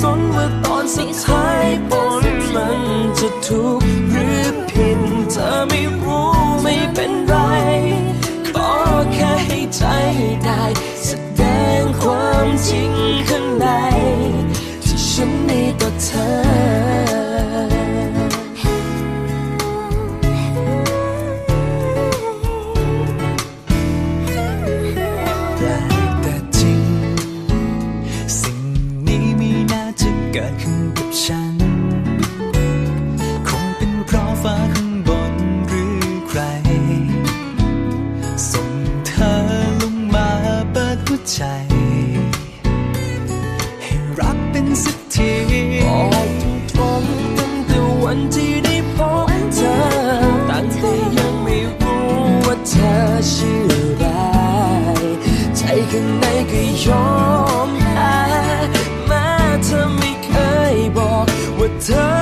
สนว่าตอนสุดท้ายผลมันจะถูกหรือผิดเธอไม่รู้ไม่เป็นไรขอแค่ให้ใจได้ แสดงความจริงข้างใน สักทีบกตงตั้งแต่วันที่ได้พบเธอตั้งแต่ยังไม่รู้ว่าเธอชื่ออะไรใจข้างในก็ยอมแพ้มาเธอไม่เคยบอกว่าเธอ